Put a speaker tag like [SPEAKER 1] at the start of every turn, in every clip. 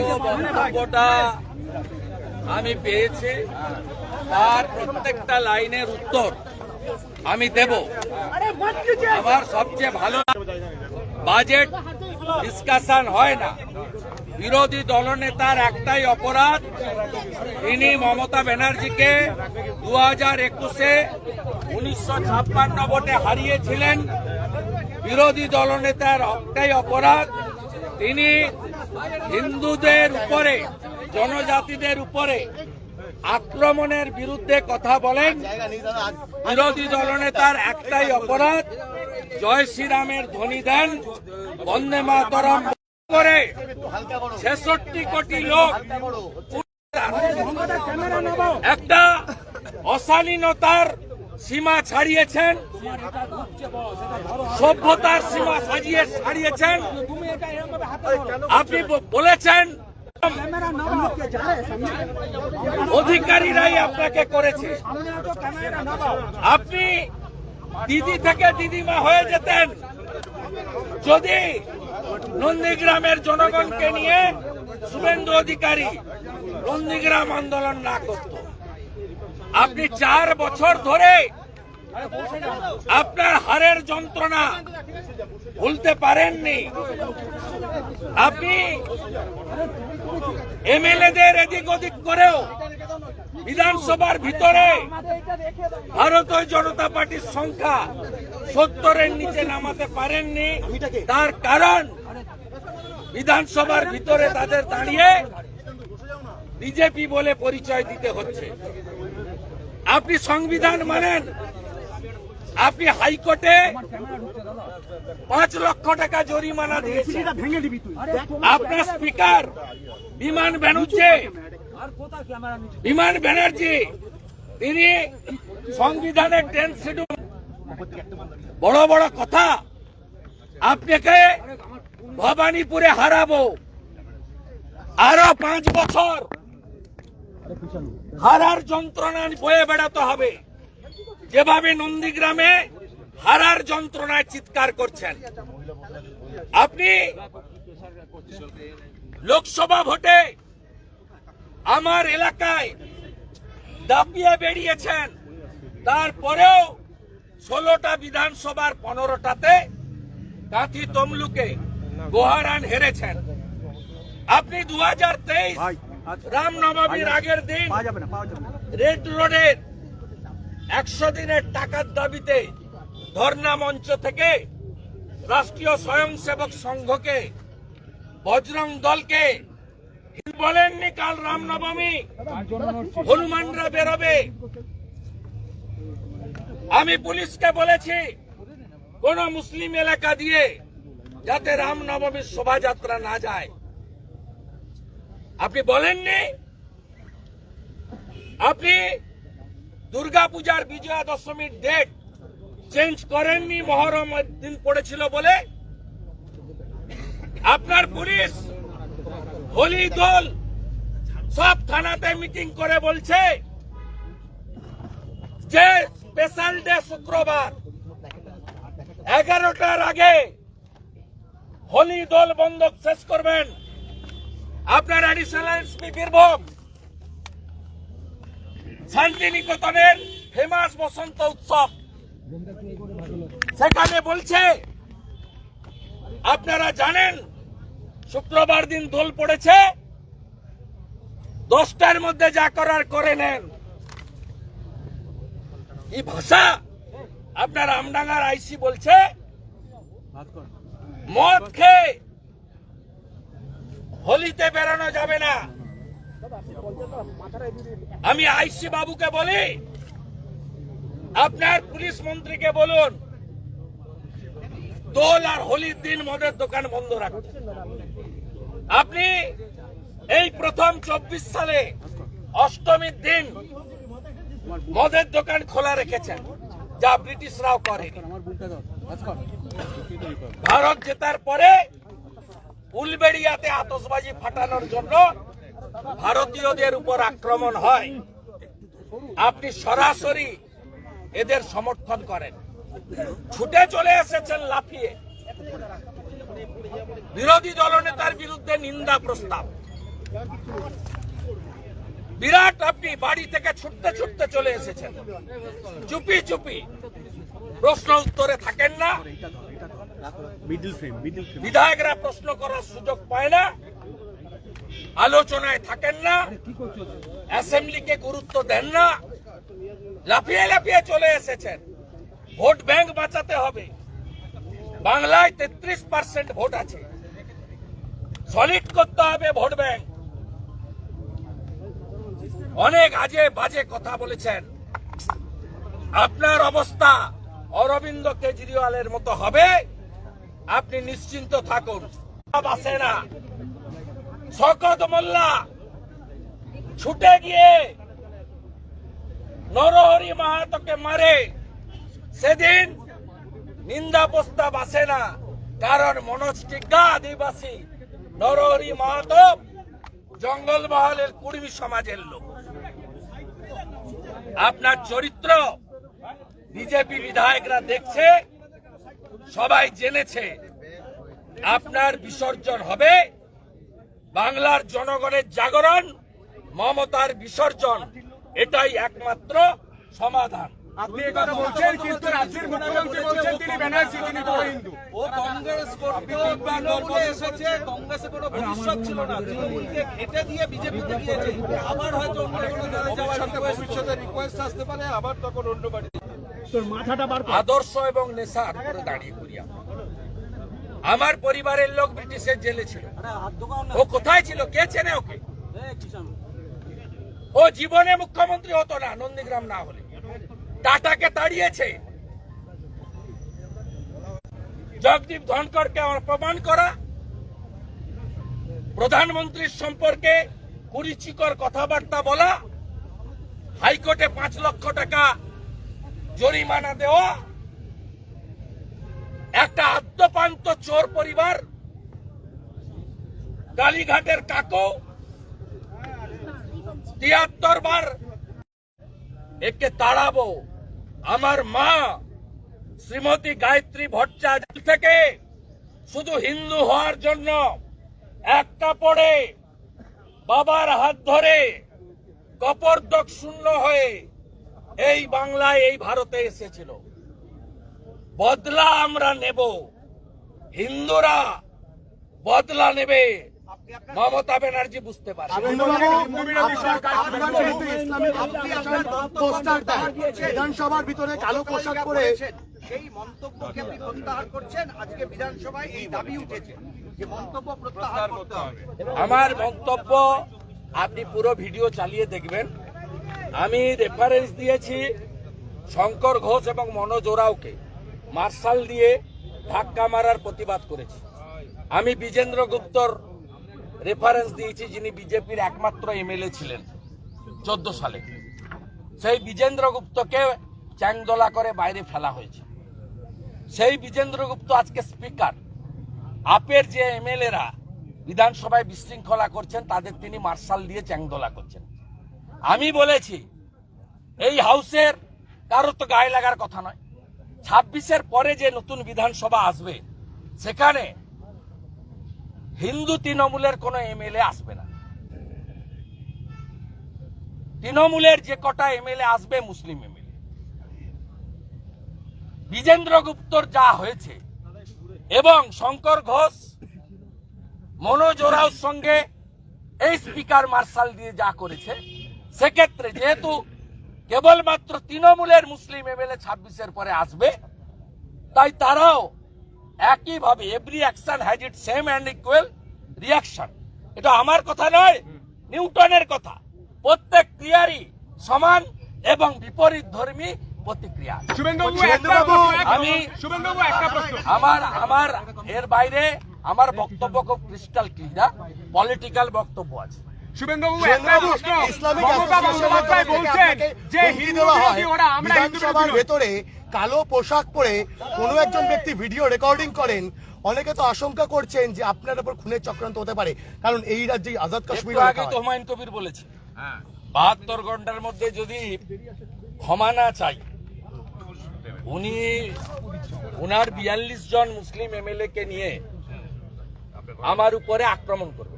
[SPEAKER 1] বক্তব্যটা আমি পেয়েছি। তার প্রত্যেকটা লাইনের উত্তর আমি দেব। আমার সবচেয়ে ভালো বাজেট ডিসকাশন হয় না। বিরোধী দলনেতার একটাই অপরাধ তিনি মমতা ব্যানার্জিকে দু হাজার একুশে উনিশশো ছাপ্পান্ন ভোটে হারিয়েছিলেন। বিরোধী দলনেতার একটাই অপরাধ, তিনি হিন্দুদের উপরে, জনজাতিদের উপরে আক্রমণের বিরুদ্ধে কথা বলেন। বিরোধী দলনেতার একটাই অপরাধ, জয় শ্রীরামের ধ্বনি দেন। বন্দে মাতরম। করে ছেষট্টি কোটি লোক একটা অশালীনতার সীমা ছাড়িয়েছেন। সভ্যতার সীমা সাজিয়ে ছাড়িয়েছেন। আপনি বলেছেন, অধিকারীরাই আপনাকে করেছে। আপনি দিদি থেকে দিদিমা হয়ে যেতেন। যদি নন্দীগ্রামের জনগণকে নিয়ে শুভেন্দু অধিকারী নন্দীগ্রাম আন্দোলন না করত। আপনি চার বছর ধরে আপনার হারের যন্ত্রণা ভুলতে পারেননি। আপনি এমএলএদের এদিক ওদিক করেও বিধানসভার ভিতরে ভারতীয় জনতা পার্টির সংখ্যা সত্তরের নিচে নামাতে পারেননি। তার কারণ বিধানসভার ভিতরে তাদের দাঁড়িয়ে বিজেপি বলে পরিচয় দিতে হচ্ছে। আপনি সংবিধান মানেন আপনি হাইকোর্টে পাঁচ লক্ষ টাকা জরিমানা দিয়েছেন। আপনার স্পিকার বিমান ব্যানার্জি। বিমান ব্যানার্জি। তিনি সংবিধানের টেন শিডিউল বড় বড় কথা। আপনাকে ভবানীপুরে হারাবো। আরও পাঁচ বছর। হারার যন্ত্রণা বয়ে বেড়াতে হবে। যেভাবে নন্দীগ্রামে হারার যন্ত্রণায় চিৎকার করছেন। আপনি লোকসভা ভোটে আমার এলাকায় দাপিয়ে বেরিয়েছেন। তারপরেও ষোলোটা বিধানসভার পনেরোটাতে কাঁথি তমলুকে গোহারান হেরেছেন। আপনি দু হাজার তেইশ রামনবমীর আগের দিন রেড রোডের একশো দিনের টাকার দাবিতে ধর্ণা মঞ্চ থেকে রাষ্ট্রীয় স্বয়ংসেবক সংঘকে বজরং দলকে বলেননি কাল রামনবমী। হনুমানরা বেরোবে। আমি পুলিশকে বলেছি, কোন মুসলিম এলাকা দিয়ে যাতে রামনবমীর শোভাযাত্রা না যায়। আপনি বলেননি? আপনি দুর্গাপূজার বিজয়া দশমীর ডেট চেঞ্জ করেননি, মহরম দিন পড়েছিল বলে। আপনার পুলিশ, হোলি দল, সব থানাতে মিটিং করে বলছে যে স্পেশাল ডে শুক্রবার। এগারোটার আগে হোলি দল বন্ধক শেষ করবেন। আপনার অ্যাডিশনাল এসপি বীরভূম। শান্তিনিকেতনের ফেমাস বসন্ত উৎসব। সেখানে বলছে, আপনারা জানেন, শুক্রবার দিন দোল পড়েছে। দশটার মধ্যে যা করার করে নেন। এই ভাষা? আপনার আমডাঙ্গার আইসি বলছে, মদ খেয়ে হোলিতে বেরোনো যাবে না। আমি আইসি বাবুকে বলি, আপনার পুলিশ মন্ত্রীকে বলুন, দোল আর হোলির দিন মদের দোকান বন্ধ রাখুন আপনি এই প্রথম চব্বিশ সালে অষ্টমীর দিন মদের দোকান খোলা রেখেছেন, যা ব্রিটিশরাও করে ভারত জেতার পরে উলবেড়িয়াতে আতসবাজি ফাটানোর জন্য ভারতীয়দের উপর আক্রমণ হয় আপনি সরাসরি এদের সমর্থন করেন। ছুটে চলে এসেছেন লাফিয়ে। বিরোধী দলনেতার বিরুদ্ধে নিন্দা প্রস্তাব। বিরাট আপনি বাড়ি থেকে ছুটতে ছুটতে চলে এসেছেন। চুপি চুপি। প্রশ্ন উত্তরে থাকেন না। বিধায়করা প্রশ্ন করার সুযোগ পায় না। আলোচনায় থাকেন না অ্যাসেম্বলিকে গুরুত্ব দেন না লাফিয়ে লাফিয়ে চলে এসেছেন। ভোট ব্যাংক বাঁচাতে হবে। বাংলায় তেত্রিশ পার্সেন্ট ভোট আছে। সলিড করতে হবে ভোট ব্যাংক। অনেক আজে বাজে কথা বলেছেন। আপনার অবস্থা অরবিন্দ কেজরিওয়ালের মতো হবে। আপনি নিশ্চিন্ত থাকুন। আসে না। শকত মোল্লা ছুটে গিয়ে নরহরি মাহাতোকে মারে। সেদিন নিন্দা প্রস্তাব আসে না, কারণ মনোজ টিগ্গা আদিবাসী। নরহরি মাহাতো জঙ্গলমহলের কুর্মী সমাজের লোক। আপনার চরিত্র বিজেপি বিধায়করা দেখছে, সবাই জেনেছে। আপনার বিসর্জন হবে বাংলার জনগণের জাগরণ মমতার বিসর্জন এটাই একমাত্র সমাধান।
[SPEAKER 2] আপনি একথা বলছেন কিন্তু রাজ্যের মুখ্যমন্ত্রী বলছেন তিনি ব্যানার্জি তিনি বড় হিন্দু।
[SPEAKER 3] ও কংগ্রেস করতো তৃণমূলে এসেছে কংগ্রেসে কোনো ভবিষ্যৎ ছিল না। তৃণমূলকে ঘেটে দিয়ে বিজেপিতে গিয়েছে আবার হয়তো অন্য কোনো দলে যাওয়ার ভবিষ্যতে রিকোয়েস্ট আসতে পারে আবার তখন অন্য বাড়ি
[SPEAKER 2] তোর মাথাটা বার কর।
[SPEAKER 1] আদর্শ এবং নেশার করে দাঁড়িয়ে করি আমরা। আমার পরিবারের লোক ব্রিটিশের জেলে ছিল। ও কোথায় ছিল? কে চেনে ওকে? ও জীবনে মুখ্যমন্ত্রী হতো না নন্দীগ্রাম না হলে। টাটাকে তাড়িয়েছে। জগদীপ ধনকরকে অপমান করা। প্রধানমন্ত্রীর সম্পর্কে কুরুচিকর কথাবার্তা বলা। হাইকোর্টে পাঁচ লক্ষ টাকা জরিমানা দেওয়া। একটা আদ্যপান্ত চোর পরিবার কালীঘাটের কাকু, তিয়াত্তর বার একে তাড়াবো। আমার মা শ্রীমতী গায়ত্রী ভট্টাচার্য থেকে শুধু হিন্দু হওয়ার জন্য একটা পড়ে বাবার হাত ধরে কপরদক শূন্য হয়ে এই বাংলায়, এই ভারতে এসেছিল। বদলা আমরা নেব। হিন্দুরা বদলা নেবে। মমতা ব্যানার্জি বুঝতে পারে
[SPEAKER 4] বিধানসভার ভিতরে কালো পোশাক পরে
[SPEAKER 3] সেই মন্তব্যকে আপনি প্রত্যাহার করছেন। আজকে বিধানসভায় এই দাবি উঠেছে যে মন্তব্য প্রত্যাহার করতে হবে।
[SPEAKER 1] আমার মন্তব্য আপনি পুরো ভিডিও চালিয়ে দেখবেন। আমি রেফারেন্স দিয়েছি শঙ্কর ঘোষ এবং মনোজ ওরাওকে। মার্শাল দিয়ে ধাক্কা মারার প্রতিবাদ করেছি। আমি বিজেন্দ্র গুপ্তর রেফারেন্স দিয়েছি, যিনি বিজেপির একমাত্র এমএলএ ছিলেন চোদ্দ সালে। সেই বিজেন্দ্র গুপ্তকে চ্যাংদোলা করে বাইরে ফেলা হয়েছে। সেই বিজেন্দ্র গুপ্ত আজকে স্পিকার আপের যে এমএলএরা বিধানসভায় বিশৃঙ্খলা করছেন, তাদের তিনি মার্শাল দিয়ে চ্যাংদোলা করছেন। আমি বলেছি, এই হাউসের কারও তো গায়ে লাগার কথা নয়। ছাব্বিশের পরে যে নতুন বিধানসভা আসবে, সেখানে হিন্দু তৃণমূলের কোনো এমএলএ আসবে না। তৃণমূলের যে কটা এমএলএ আসবে, মুসলিম এমএলএ। বিজেন্দ্র গুপ্তর যা হয়েছে, এবং শঙ্কর ঘোষ, মনোজ ওরাওর সঙ্গে এই স্পিকার মার্শাল দিয়ে যা করেছে, সেক্ষেত্রে যেহেতু কেবলমাত্র তৃণমূলের মুসলিম এমএলএ ছাব্বিশের পরে আসবে তাই তারাও একইভাবে every action has it same and equal reaction এটা আমার কথা নয় নিউটনের কথা। প্রত্যেক ক্রিয়ারই সমান এবং বিপরীত ধর্মী প্রতিক্রিয়া আমি- আমার আমার এর বাইরে আমার বক্তব্য খুব ক্রিস্টাল ক্লিয়ার পলিটিক্যাল বক্তব্য আছে।
[SPEAKER 2] শুভেন্দুবাবু একটা
[SPEAKER 4] শুভেন্দুবাবু,
[SPEAKER 2] প্রশ্ন। মমতা বন্দ্যোপাধ্যায় বলছেন যে হিন্দু বিরোধী ওরা আমরা হিন্দু বিরোধী
[SPEAKER 4] ভেতরে কালো পোশাক পরে কোনো একজন ব্যক্তি ভিডিও রেকর্ডিং করেন। অনেকে তো আশঙ্কা করছেন যে আপনার উপর খুনের চক্রান্ত হতে পারে। কারণ এই রাজ্যে আজাদ কাশ্মীর
[SPEAKER 1] আগে তো হুমায়ুন কবির বলেছে বাহাত্তর ঘণ্টার মধ্যে যদি ক্ষমা না চাই উনি উনার বিয়াল্লিশ জন মুসলিম এমএলএ কে নিয়ে আমার উপরে আক্রমণ করবে।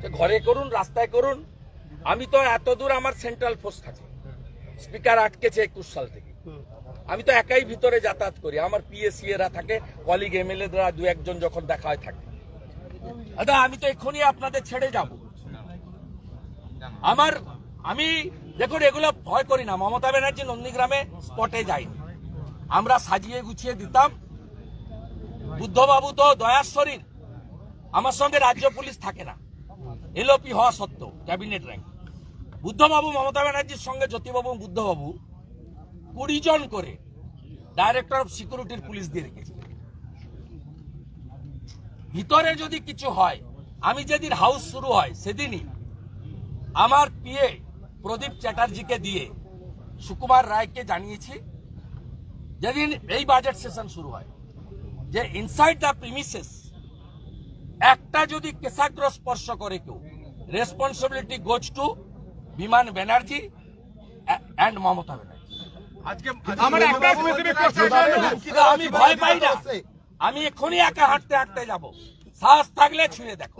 [SPEAKER 1] যে ঘরে করুন, রাস্তায় করুন। আমি তো এত দূর আমার সেন্ট্রাল ফোর্স থাকে। স্পিকার আটকেছে একুশ সাল থেকে। আমি তো একাই ভিতরে যাতায়াত করি। আমার পিএসসি এরা থাকে কলিগ এমএলএ দ্বারা দু একজন যখন দেখা হয় থাকে। দাদা আমি তো এক্ষুনি আপনাদের ছেড়ে যাব। আমার, আমি দেখুন, এগুলো ভয় করি না। মমতা ব্যানার্জি নন্দীগ্রামে স্পটে যাইনি আমরা সাজিয়ে গুছিয়ে দিতাম। বুদ্ধবাবু তো দয়ার শরীর আমার সঙ্গে রাজ্য পুলিশ থাকে না। এলওপি হওয়া সত্ত্বেও, ক্যাবিনেট র্যাঙ্ক বুদ্ধবাবু মমতা ব্যানার্জির সঙ্গে জ্যোতিবাবু, বুদ্ধবাবু কুড়ি জন করে ডাইরেক্টর অফ সিকিউরিটির পুলিশ দিয়ে রেখেছে। ভিতরে যদি কিছু হয়, আমি যেদিন হাউস শুরু হয়, সেদিনই আমার পিএ প্রদীপ চ্যাটার্জিকে দিয়ে সুকুমার রায়কে জানিয়েছি, যেদিন এই বাজেট সেশন শুরু হয়, যে ইনসাইড দ্য প্রিমিসেস একটা যদি কেশাগ্র স্পর্শ করে কেউ রেসপন্সিবিলিটি গোজ টু বিমান ব্যানার্জি অ্যান্ড মমতা ব্যানার্জি। আমি ভয় পাই না। আমি এক্ষুনি একা হাঁটতে হাঁটতে যাব। সাহস থাকলে ছুঁয়ে দেখো।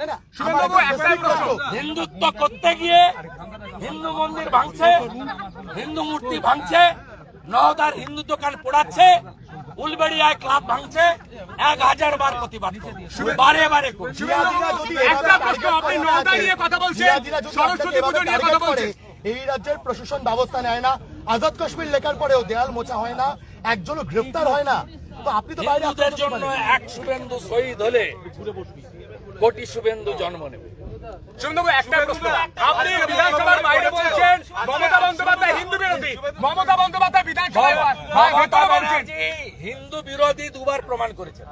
[SPEAKER 1] হিন্দুত্ব করতে গিয়ে হিন্দু মন্দির ভাঙছে হিন্দু মূর্তি ভাঙছে নওদার হিন্দু দোকান পোড়াচ্ছে উলবেড়িয়ায় ক্লাব ভাঙছে এক হাজার বার প্রতিবাদ বারে বারে
[SPEAKER 2] একটা প্রশ্ন, আপনি নওদা নিয়ে কথা বলছেন, সরস্বতী পুজো নিয়ে কথা বলছেন।
[SPEAKER 4] এই রাজ্যের প্রশাসন ব্যবস্থা নেয় না। আজাদ কাশ্মীর লেখার পরেও দেয়াল মোচা হয় না। একজনও গ্রেফতার হয় না। তো আপনি তো বাইরে
[SPEAKER 1] জন্য এক শুভেন্দু শহীদ হলে কোটি শুভেন্দু জন্ম নেবে।
[SPEAKER 2] একটা প্রশ্ন। আপনি বিধানসভার বাইরে বলছেন মমতা বন্দ্যোপাধ্যায় হিন্দু বিরোধী। মমতা বন্দ্যোপাধ্যায় বিধানসভায় ভেতরে বলছেন।
[SPEAKER 1] হিন্দু বিরোধী দুবার প্রমাণ করেছেন।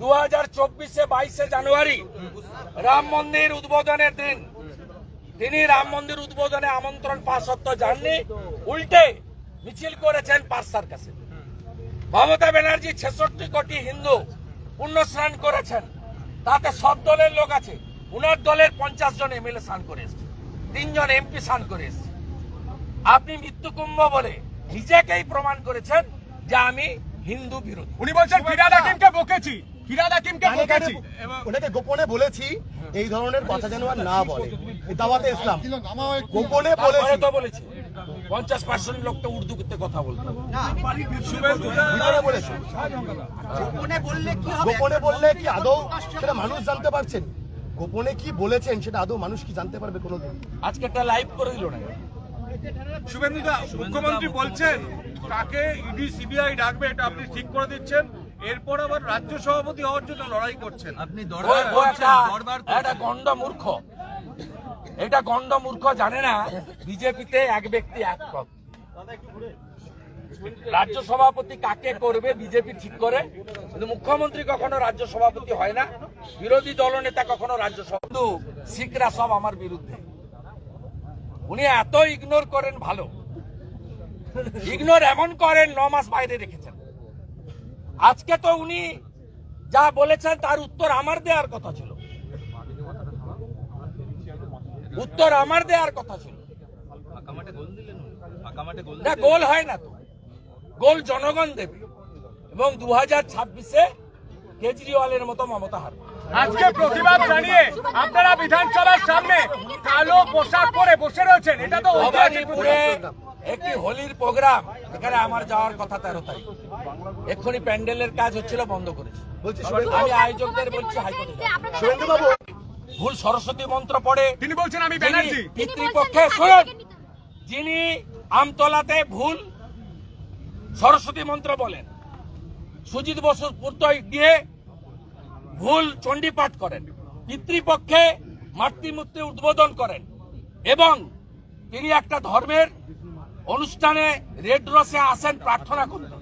[SPEAKER 1] দু হাজার চব্বিশে বাইশে জানুয়ারি রাম মন্দির উদ্বোধনের দিন। তিনি রাম মন্দির উদ্বোধনে আমন্ত্রণ পাওয়া সত্ত্বেও যাননি উল্টে মিছিল করেছেন পার্সার কাছে। মমতা ব্যানার্জি ছেষট্টি কোটি হিন্দু পুণ্যস্নান করেছেন। তাতে সব দলের লোক আছে। উনার দলের পঞ্চাশ জন এমএলএ স্নান করে এসছে। তিনজন এমপি স্নান করে এসছে। আপনি মৃত্যুকুম্ভ বলে নিজেকেই প্রমাণ করেছেন যে আমি হিন্দু বিরোধী।
[SPEAKER 2] উনি বলছেন ফিরাদ হাকিমকে বকেছি। ফিরাদ হাকিমকে
[SPEAKER 4] কানে
[SPEAKER 2] বকেছি।
[SPEAKER 4] ওনাকে গোপনে বলেছি এই ধরনের কথা যেন আর না বলে। দাওয়াতে ইসলাম। গোপনে বলেছি।
[SPEAKER 1] তো বলেছি। পঞ্চাশ পার্সেন্ট লোকটা উর্দুতে কথা বলতো
[SPEAKER 4] গোপনে বললে কি আদৌ সেটা মানুষ জানতে পারছেন গোপনে কি বলেছেন সেটা আদৌ মানুষ কি জানতে পারবে কোনোদিন
[SPEAKER 1] আজকে একটা লাইভ করে দিল না
[SPEAKER 5] শুভেন্দুদা মুখ্যমন্ত্রী বলছেন কাকে ইডি সিবিআই ডাকবে এটা আপনি ঠিক করে দিচ্ছেন এরপর আবার রাজ্য সভাপতি হওয়ার জন্য লড়াই করছেন আপনি
[SPEAKER 1] একটা একটা মূর্খ এটা গন্ড মূর্খ জানে না, বিজেপিতে এক ব্যক্তি এক পদ। রাজ্য সভাপতি কাকে করবে বিজেপি ঠিক করে? কিন্তু মুখ্যমন্ত্রী কখনো রাজ্য সভাপতি হয় না, বিরোধী দলনেতা কখনো রাজ্য সভাপতি শিখরা সব আমার বিরুদ্ধে। উনি এত ইগনোর করেন ভালো। ইগনোর এমন করেন, ন মাস বাইরে রেখেছেন। আজকে তো উনি যা বলেছেন, তার উত্তর আমার দেওয়ার কথা ছিল। উত্তর আমার দেওয়ার কথা ছিল। না গোল হয় না তো। গোল জনগণ দেবে। এবং দু হাজার ছাব্বিশে কেজরিওয়ালের মতো মমতা হারবে
[SPEAKER 2] আজকে প্রতিবাদ জানিয়ে আপনারা বিধানসভার সামনে কালো পোশাক পরে বসে রয়েছেন এটা তো
[SPEAKER 1] ভবানীপুরে একটি হোলির প্রোগ্রাম এখানে আমার যাওয়ার কথা তেরো তারিখ। এক্ষুনি প্যান্ডেলের কাজ হচ্ছিল বন্ধ করেছে।
[SPEAKER 4] বলছি
[SPEAKER 1] আমি আয়োজকদের বলছি হাইকোর্টে ভুল সরস্বতী মন্ত্র পড়ে।
[SPEAKER 2] তিনি বলছেন আমি ব্যানার্জি।
[SPEAKER 1] পিতৃপক্ষে শুনুন যিনি আমতলাতে ভুল সরস্বতী মন্ত্র বলেন সুজিত বসুর পুত্র গিয়ে ভুল চণ্ডীপাঠ করেন পিতৃপক্ষে মাতৃমূর্তি উদ্বোধন করেন এবং তিনি একটা ধর্মের অনুষ্ঠানে রেড রসে আসেন প্রার্থনা করতে